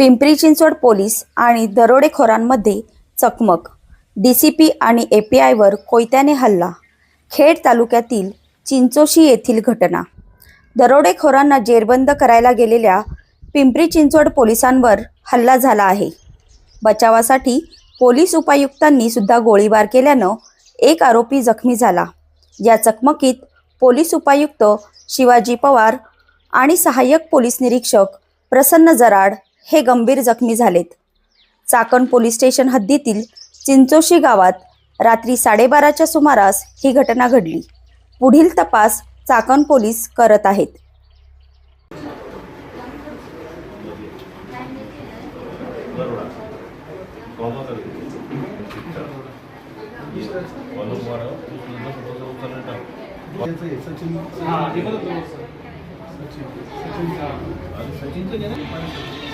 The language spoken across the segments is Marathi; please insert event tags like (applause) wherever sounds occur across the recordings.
पिंपरी चिंचवड पोलीस आणि दरोडेखोरांमध्ये चकमक. डी सी पी आणि ए पी आयवर कोयत्याने हल्ला. खेड तालुक्यातील चिंचोशी येथील घटना. दरोडेखोरांना जेरबंद करायला गेलेल्या पिंपरी चिंचवड पोलिसांवर हल्ला झाला आहे. बचावासाठी पोलीस उपायुक्तांनी सुद्धा गोळीबार केल्यानं एक आरोपी जखमी झाला. या चकमकीत पोलीस उपायुक्त शिवाजी पवार आणि सहाय्यक पोलीस निरीक्षक प्रसन्न जराड हे गंभीर जखमी झालेत चाकण पोलीस स्टेशन हद्दीतील चिंचोशी गावात रात्री साडेबाराच्या सुमारास ही घटना घडली पुढील तपास चाकण पोलीस करत आहेत सचिन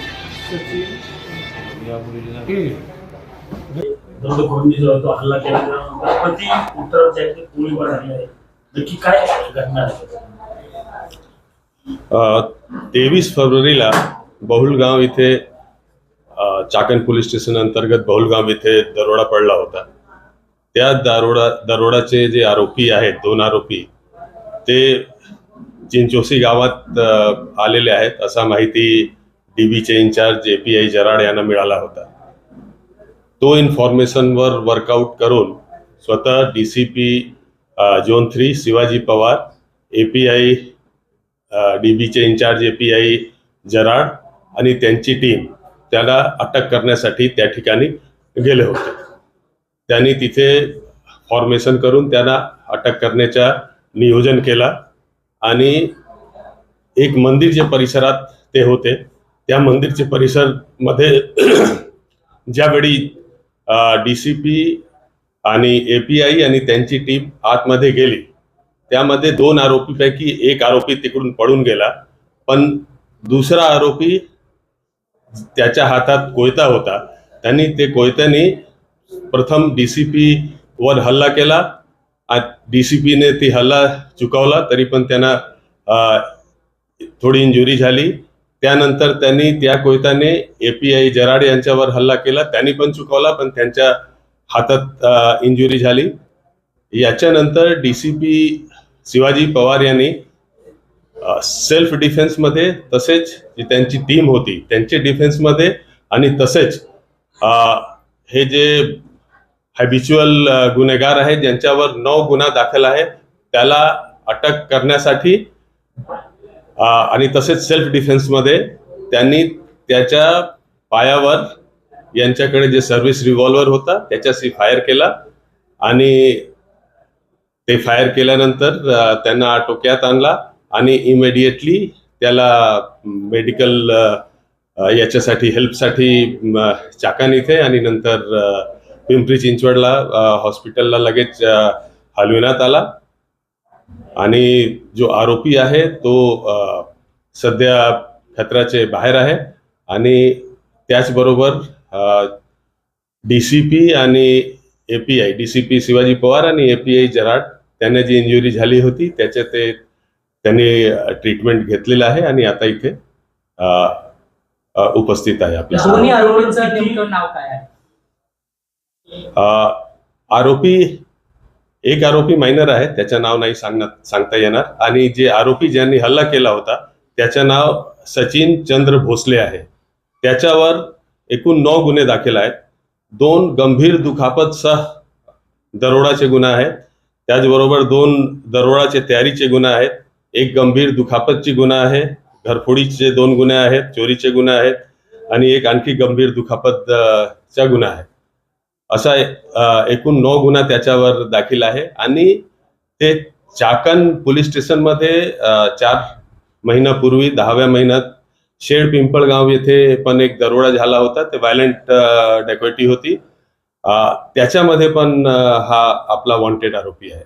जो तो हल्ला केला उत्तर गोळीबार झाली आहे नक्की काय घटना आहे तेवीस फरवरीला बहुलगाव इथे चाकण पोलीस स्टेशन अंतर्गत बहुलगाव इथे दरोडा पडला होता. त्या दरोडा दरोडाचे जे आरोपी आहेत दोन आरोपी ते चिंचोसी गावात आलेले आहेत असा माहिती डीबीचे incharge A P I Jarad यांना मिळाला होता. तो इन्फॉर्मेशनवर वर्कआउट करून स्वतः D C P zone three Shivaji Pawar A P I D बीचे incharge A P I Jarad आणि त्यांची टीम त्याला अटक करण्यासाठी त्या ठिकाणी गेले होते. त्यांनी तिथे फॉर्मेशन करून त्यांना अटक करण्याचा नियोजन केला आणि एक मंदिर जे परिसरात ते होते त्या मंदिरचे परिसरमध्ये (clears throat) ज्यावेळी डी सी पी आणि ए पी आय आणि त्यांची टीम आतमध्ये गेली त्यामध्ये दोन आरोपीपैकी एक आरोपी तिकडून पळून गेला. पण दुसरा आरोपी त्याच्या हातात कोयता होता. त्यांनी ते कोयत्याने प्रथम डी सी पी वर हल्ला केला. डी सी पीने ती हल्ला चुकवला तरी पण त्यांना थोडी इंजुरी झाली. त्यानंतर त्यांनी त्या कोयताने ए पी जराड यांच्यावर हल्ला केला. त्यांनी पण चुकवला पण त्यांच्या हातात इंजुरी झाली. याच्यानंतर D C P Shivaji Pawar यांनी सेल्फ डिफेन्समध्ये तसेच जी त्यांची टीम होती त्यांचे डिफेन्समध्ये आणि तसेच हे जे हॅबिच्युअल गुन्हेगार आहेत ज्यांच्यावर नऊ गुन्हा दाखल आहे त्याला अटक करण्यासाठी आणि तसेच सेल्फ डिफेन्समध्ये त्यांनी त्याच्या पायावर यांच्याकडे जे सर्व्हिस रिव्हॉल्वर होता त्याच्याशी फायर केला. आणि ते फायर केल्यानंतर त्यांना आटोक्यात आणला आणि इमिडिएटली त्याला मेडिकल याच्यासाठी हेल्पसाठी चाकान इथे आणि नंतर पिंपरी चिंचवडला हॉस्पिटलला लगेच हलविण्यात आला. आणि जो आरोपी आहे तो सध्या खतराचे बाहेर आहे आणि त्याचबरोबर डी सी पी आणि A P I D C P Shivaji Pawar आणि ए पी आय जराड त्यांना जी इंजुरी झाली होती त्याचे ते त्यांनी ट्रीटमेंट घेतलेलं आहे आणि आता इथे उपस्थित आहे आपल्या आरोपी एक आरोपी मायनर आहे त्याचं नाव नाही सांगण्यात सांगता येणार. आणि जे आरोपी ज्यांनी हल्ला केला होता त्याचं नाव सचिन चंद्र भोसले आहे. त्याच्यावर एकूण नऊ गुन्हे दाखल आहेत. दोन गंभीर दुखापत सह दरोडाचे गुन्हे आहेत. त्याचबरोबर दोन दरोडाचे तयारीचे गुन्हे आहेत. एक गंभीर दुखापतची गुन्हा आहे. घरफोडीचे दोन गुन्हे आहेत चोरीचे गुन्हे आहेत. आणि एक आणखी गंभीर दुखापत चा गुन्हा आहे. असा एकूण नऊ गुन्हा त्याच्यावर दाखल आहे. आणि ते चाकण पोलीस स्टेशनमध्ये चार महिन्यापूर्वी दहाव्या महिन्यात शेड पिंपळगाव येथे पण एक दरोडा झाला होता. ते व्हायलंट डेकोटी होती. त्याच्यामध्ये पण हा आपला वॉन्टेड आरोपी आहे.